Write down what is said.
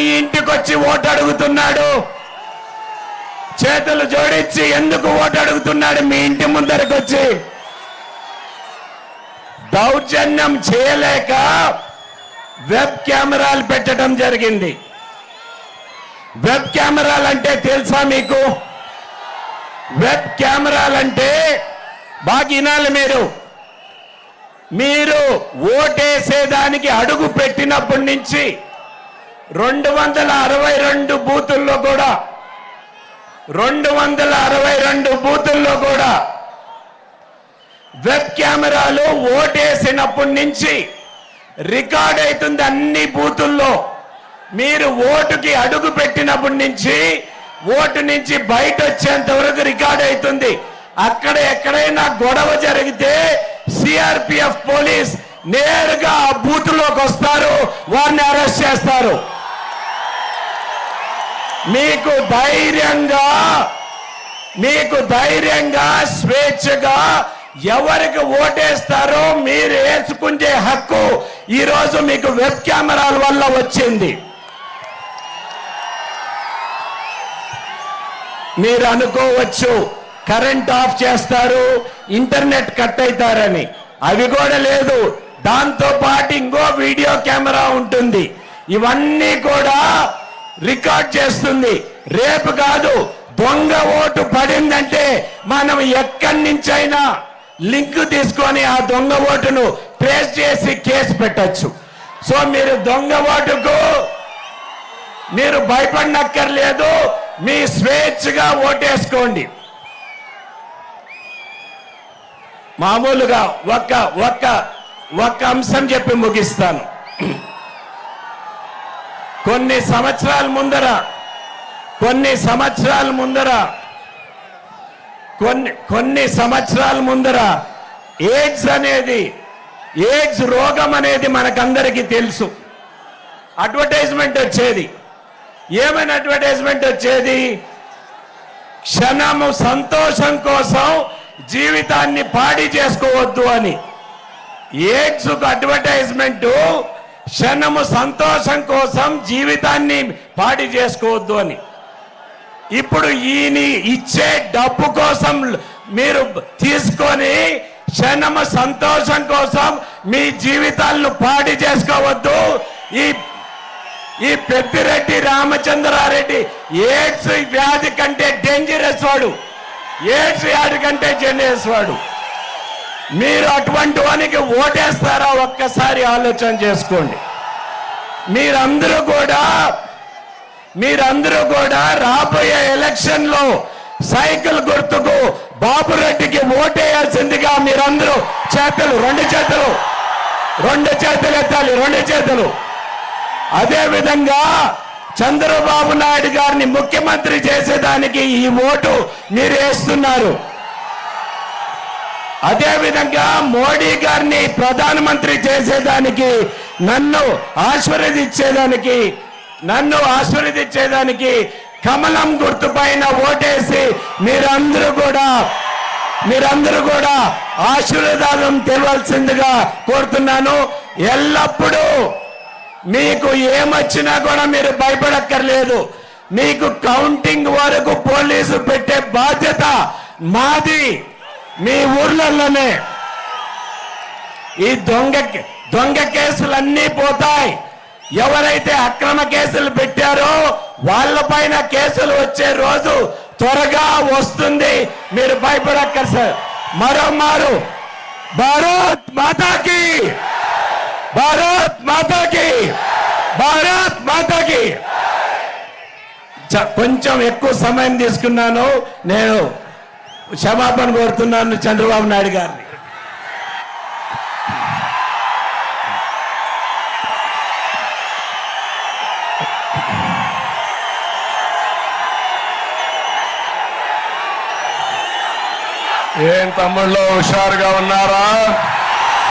మీ ఇంటికొచ్చి ఓటు అడుగుతున్నాడు చేతులు జోడించి ఎందుకు ఓటు అడుగుతున్నాడు మీ ఇంటి ముందరికి వచ్చి దౌర్జన్యం చేయలేక వెబ్ కెమెరాలు పెట్టడం జరిగింది. వెబ్ కెమెరాలు అంటే తెలుసా మీకు? వెబ్ కెమెరాలు అంటే బాగా వినాలి మీరు. మీరు ఓటేసేదానికి అడుగు పెట్టినప్పటి నుంచి రెండు వందల అరవై రెండు బూతుల్లో కూడా. రెండు వందల అరవై రెండు బూతుల్లో కూడా. వెబ్ కెమెరాలు ఓటేసినప్పటి నుంచి రికార్డ్ అవుతుంది అన్ని బూతుల్లో. మీరు ఓటుకి అడుగు పెట్టినప్పటి నుంచి ఓటు నుంచి బయట వచ్చేంత వరకు రికార్డ్ అవుతుంది. అక్కడ ఎక్కడైనా గొడవ జరిగితే సిఆర్పిఎఫ్ పోలీస్ నేరుగా ఆ బూత్లోకి వస్తారు వారిని అరెస్ట్ చేస్తారు. మీకు ధైర్యంగా మీకు ధైర్యంగా స్వేచ్ఛగా ఎవరికి ఓటేస్తారో మీరు వేసుకునే హక్కు ఈరోజు మీకు వెబ్ కెమెరాల వల్ల వచ్చింది. మీరు అనుకోవచ్చు కరెంట్ ఆఫ్ చేస్తారు ఇంటర్నెట్ కట్ అవుతారని. అవి కూడా లేదు దాంతో పాటు ఇంకో వీడియో కెమెరా ఉంటుంది. ఇవన్నీ కూడా రికార్డ్ చేస్తుంది. రేపు కాదు దొంగ ఓటు పడిందంటే మనం ఎక్కడి నుంచైనా లింక్ తీసుకొని ఆ దొంగ ఓటును ట్రేస్ చేసి కేసు పెట్టచ్చు. సో మీరు దొంగ ఓటుకు మీరు భయపడనక్కర్లేదు మీ స్వేచ్ఛగా ఓటేసుకోండి. మామూలుగా ఒక్క ఒక్క ఒక్క అంశం చెప్పి ముగిస్తాను. కొన్ని సంవత్సరాల ముందర కొన్ని సంవత్సరాల ముందర కొన్ని కొన్ని సంవత్సరాల ముందర ఎయిడ్స్ అనేది ఎయిడ్స్ రోగం అనేది మనకందరికీ తెలుసు. అడ్వర్టైజ్మెంట్ వచ్చేది. ఏమైనా అడ్వర్టైజ్మెంట్ వచ్చేది? క్షణము సంతోషం కోసం జీవితాన్ని పాడి చేసుకోవద్దు అని. ఎయిడ్స్ అడ్వర్టైజ్మెంటు క్షణము సంతోషం కోసం జీవితాన్ని పాడి చేసుకోవద్దు అని. ఇప్పుడు ఈయన ఇచ్చే డబ్బు కోసం మీరు తీసుకొని క్షణము సంతోషం కోసం మీ జీవితాలను పాడి చేసుకోవద్దు. ఈ ఈ పెద్దిరెడ్డి రామచంద్రారెడ్డి ఎయిడ్స్ వ్యాధి కంటే డేంజరస్ వాడు. ఎయిడ్స్ వ్యాధి కంటే డేంజరస్ వాడు. మీరు అటువంటి వానికి ఓటేస్తారా? ఒక్కసారి ఆలోచన చేసుకోండి. మీరందరూ కూడా మీరందరూ కూడా రాబోయే ఎలక్షన్లో సైకిల్ గుర్తుకు బాబురెడ్డికి ఓటేయాల్సిందిగా మీరందరూ చేతులు రెండు చేతులు రెండు చేతులు ఎత్తాలి రెండు చేతులు. అదేవిధంగా చంద్రబాబు నాయుడు గారిని ముఖ్యమంత్రి చేసేదానికి ఈ ఓటు మీరు వేస్తున్నారు. అదేవిధంగా మోడీ గారిని ప్రధానమంత్రి చేసేదానికి నన్ను ఆశీర్వదించేదానికి నన్ను ఆశీర్వదించేదానికి కమలం గుర్తు పైన ఓటేసి మీరందరూ కూడా మీరందరూ కూడా ఆశీర్వాదం తెలవలసిందిగా కోరుతున్నాను. ఎల్లప్పుడూ మీకు ఏమొచ్చినా కూడా మీరు భయపడక్కర్లేదు. మీకు కౌంటింగ్ వరకు పోలీసు పెట్టే బాధ్యత మాది. మీ ఊర్లలోనే ఈ దొంగ దొంగ కేసులన్నీ పోతాయి. ఎవరైతే అక్రమ కేసులు పెట్టారో వాళ్ళపైన కేసులు వచ్చే రోజు త్వరగా వస్తుంది. మీరు భయపడక్కర్ సార్. మరో మారు. భారత్ మాతాకి! భారత్ మాతాకి! భారత్ మాతాకి! కొంచెం ఎక్కువ సమయం తీసుకున్నాను. నేను క్షమాపణ కోరుతున్నాను చంద్రబాబు నాయుడు గారిని. ఏం తమ్ముళ్ళు హుషారుగా ఉన్నారా?